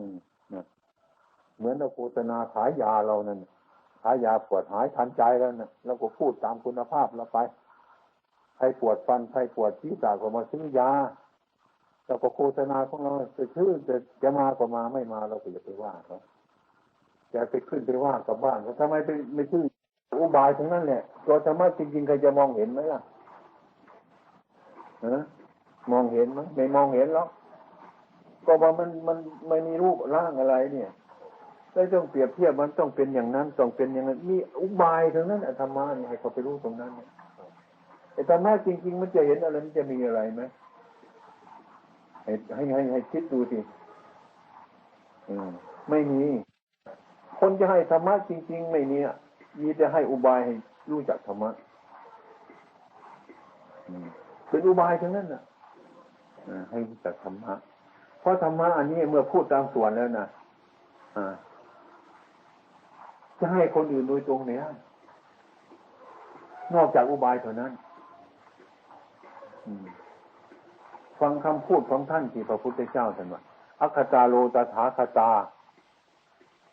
อืมนะเหมือนเราโฆษณาขายยาเรานั่นขายยาปวดหายทันใจแล้วนะเราก็พูดตามคุณภาพเราไปใครปวดฟันใครปวดที่ตาก็มาซื้อยาเราก็โฆษณาของเราจะชื่อจะจะมาก็มาไม่มาเราก็อย่าไปว่าเขาจะไปขึ้นไปว่ากับบ้านเขาทำไมไปไม่ชื่ออุบายทั้งนั้นแหละตัวธรรมะจริงๆใครจะมองเห็นไหมล่ะฮะมองเห็นไหมไม่มองเห็นหรอก ก็ว่ามันมันไม่มีรูปร่างอะไร เนี่ยไม่ต้องเปรียบเทียบมันต้องเป็นอย่างนั้นต้องเป็นอย่างนั้น มีอุบายทั้งนั้นธรรมะนี่ให้เขาไปรู้ตรงนั้นเนี่ยไอ้ธรรมะจริง ๆ มันจะเห็นอะไรมันจะมีอะไรไหมให้ให้ให้ให้คิดดูสิอืมไม่มี คนจะให้ธรรมะจริง ๆ ไม่มีอะมีจะให้อุบายให้รู้จักธรรมะเป็นอุบายทั้งนั้นน่ะให้รู้จักธรรมะ เพราะธรรมะอันนี้เมื่อพูดตามส่วนแล้วนะจะให้คนอื่นโดยตรงเนี่ยนอกจากอุบายเท่านั้นฟังคำพูดของท่านที่พระพุทธเจ้าท่านว่าอัคตาโลตถาคตา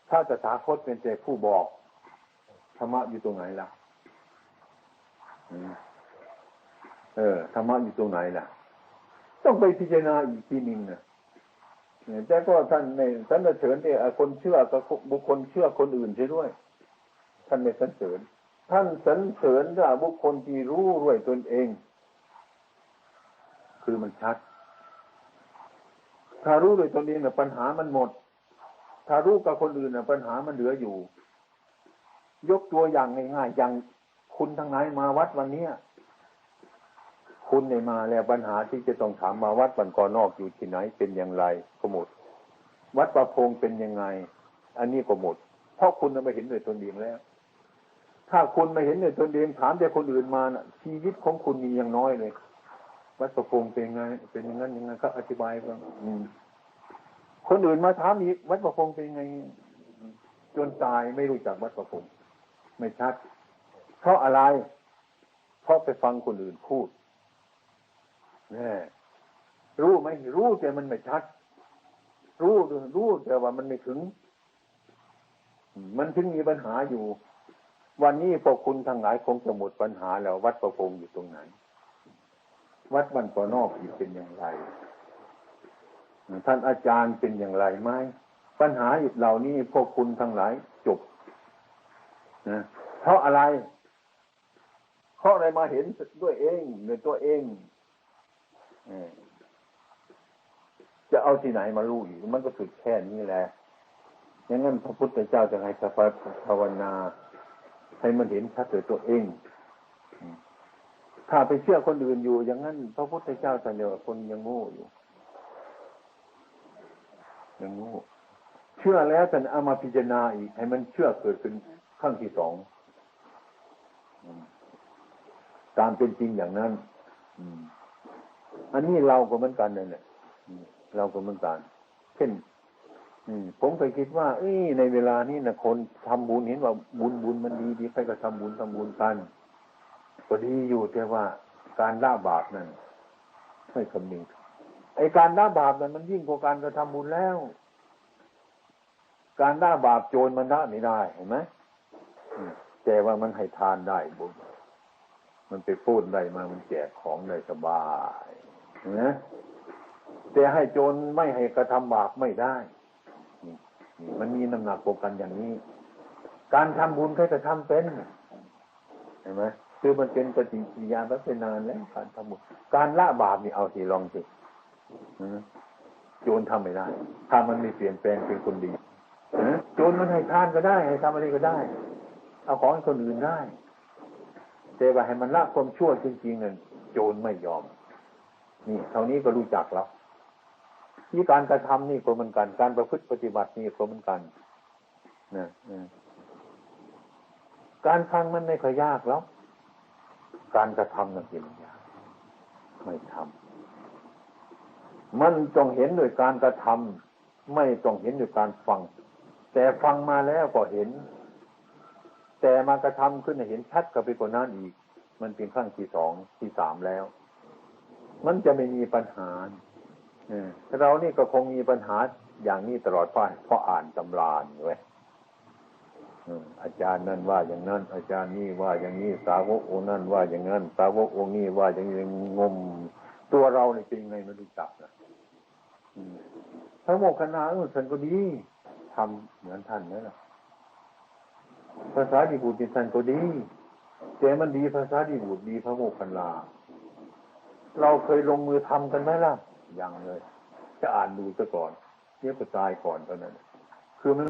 ถ้าตถาคตเป็นแต่ผู้บอกธรรมะอยู่ตรงไหนล่ะเออธรรมะอยู่ตรงไหนล่ะ ต้องไปพิจารณาอีกทีหนึ่งนะ แต่ก็ท่านในท่านเสริญเนี่ยคนเชื่อกับบุคคลเชื่อคนอื่นใช่ด้วย ท่านไม่สรรเสริญ ท่านสรรเสริญว่าบุคคลที่รู้ด้วยตนเอง คือมันชัด ถ้ารู้ด้วยตนเองเนี่ยปัญหามันหมด ถ้ารู้กับคนอื่นเนี่ยปัญหามันเหลืออยู่ ยกตัวอย่างง่ายๆอย่างคุณทั้งหลายมาวัดวันเนี้ย คุณในมาแล้วปัญหาที่จะต้องถามมาวัดบันกอนอกอยู่ที่ไหนเป็นอย่างไรก็หมด วัดประพงเป็นยังไง อันนี้ก็หมด เพราะคุณไม่เห็นด้วยตนเองแล้ว ถ้าคุณไม่เห็นด้วยตนเองถามแต่คนอื่นมานะชีวิตของคุณมีอย่างน้อยเลย วัดประพงเป็นไง เป็นอย่างนั้นยังไงก็อธิบายบ้าคนอื่นมาถามอีกวัดประพงเป็นไง จนตายไม่รู้จักวัดประพงไม่ชัด เพราะอะไร เพราะไปฟังคนอื่นพูด รู้ไหมรู้แต่มันไม่ชัด รู้รู้แต่ว่ามันไม่ถึง มันถึงมีปัญหาอยู่ วันนี้พวกคุณทั้งหลายคงจะหมดปัญหาแล้ว วัดประพงอยู่ตรงไหน วัดบันปอนอกอยู่เป็นอย่างไร ท่านอาจารย์เป็นอย่างไรไหมปัญหาเหล่านี้พวกคุณทั้งหลายจบนะเพราะอะไร เพราะอะไรมาเห็นด้วยเองในตัวเอง จะเอาที่ไหนมารู้อีกมันก็สุดแค่นี้แหละอย่างนั้นพระพุทธเจ้าจะให้สัพภาวนา ให้มันเห็นชัดตัวตัวเอง ถ้าไปเชื่อคนอื่นอยู่ อย่างนั้น พระพุทธเจ้าแต่เดียวคนยังโง่อยู่ยังโง่เชื่อแล้วแต่เอามาพิจารณาอีก ให้มันเชื่อเกิดขึ้นขั้งที่สองตามเป็นจริงอย่างนั้น อืม อันนี้เราก็เหมือนกันเลยเนี่ยเราก็เหมือนกัน เช่นผมเคยคิดว่า เอ้ในเวลานี้นะคนทำบุญเห็นว่าบุญบุญมันดีดีใครก็ทำบุญทำบุญกันก็ดีอยู่แต่ว่าการละบาปนั้นไม่คำนึงไอการละบาปนั้นมันยิ่งกว่าการกระทำบุญแล้ว การละบาปโจรมันละไม่ได้เห็นไหมแต่ว่ามันให้ทานได้บุญมันไปพูดได้มามันแจกของได้สบาย นะแต่ให้โจรไม่ให้กระทำบาปไม่ได้ มันมีน้ำหนักโกกันอย่างนี้ การทำบุญใครจะทำเป็นเห็นไหมคือมันเป็นปฏิกิริยาแบบเป็นนานแล้วการทำบุญการละบาปนี่เอาสิลองสิโจรทำไม่ได้ ถ้ามันไม่เปลี่ยนแปลงเป็นคนดีโจรมันให้ทานก็ได้ ให้ทำอะไรก็ได้ เอาของคนอื่นได้แต่ว่าให้มันละความชั่วจริงๆนั่นโจรไม่ยอม นี่เท่านี้ก็รู้จักแล้วนี่การกระทำนี่ก็เหมือนกัน การประพฤติปฏิบัตินี่ก็เหมือนกันนะการฟังมันไม่ค่อยยากแล้ว การกระทำนั่นเป็นยากไม่ทำมันต้องเห็นโดยการกระทำไม่ต้องเห็นโดยการฟัง แต่ฟังมาแล้วก็เห็น แต่มากระทำขึ้นเห็นชัดกับไปกว่านั้นอีก มันเป็นขั้นที่สองที่สามแล้ว มันจะไม่มีปัญหาเรานี่ก็คงมีปัญหาอย่างนี้ตลอดไปเพราะอ่านตำรานี่เว้ยอาจารย์นั่นว่าอย่างนั้น อาจารย์นี่ว่าอย่างนี้สาวกองนั่นว่าอย่างนั้น สาวกองนี้ว่าอย่างนี้งม ตัวเราเนี่ยเป็นยังไงไม่รู้จักนะพระโมคคัลลาเออท่านก็ดีทำเหมือนท่านนั่นแหละภาษาดีบุตรท่านก็ดีแต่มันดีภาษาดีบุตรดีพระโมคคัลลา เราเคยลงมือทำกันไหมล่ะยังเลย จะอ่านดูซะก่อนเดี๋ยวก็ตายก่อนเท่านั้น คือมัน